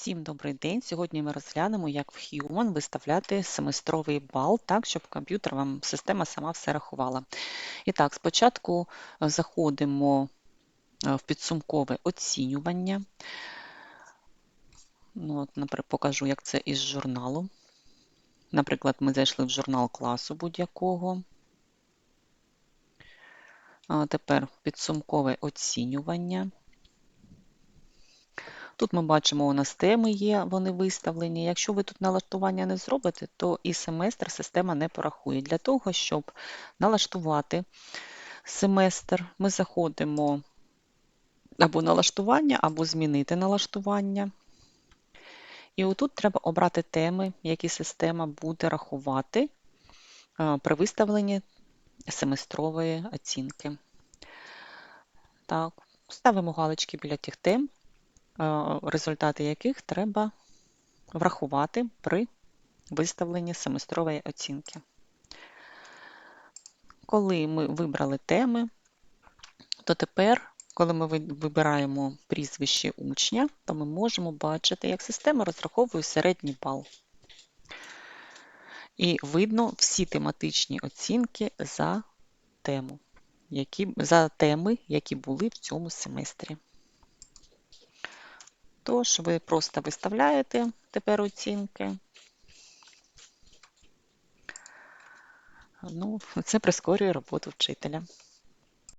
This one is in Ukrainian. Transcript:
Всім добрий день! Сьогодні ми розглянемо, як в Human виставляти семестровий бал так, щоб комп'ютер вам система сама все рахувала. І так, спочатку е, заходимо е, в підсумкове оцінювання. Ну, от, наприклад, Покажу, як це із журналу. Наприклад, ми зайшли в журнал класу будь-якого. Тепер підсумкове оцінювання. Тут ми бачимо, у нас теми є, вони виставлені. Якщо ви тут налаштування не зробите, то і семестр система не порахує. Для того, щоб налаштувати семестр, ми заходимо або налаштування, або змінити налаштування. І отут треба обрати теми, які система буде рахувати при виставленні семестрової оцінки. Так, Ставимо галочки біля тих тем, результати яких треба врахувати при виставленні семестрової оцінки. Коли ми вибрали теми, то тепер, коли ми вибираємо прізвище учня, то ми можемо бачити, як система розраховує середній бал. І видно всі тематичні оцінки за тему, які, за теми, які були в цьому семестрі. Тож, ви просто виставляєте тепер оцінки. Ну, Це прискорює роботу вчителя.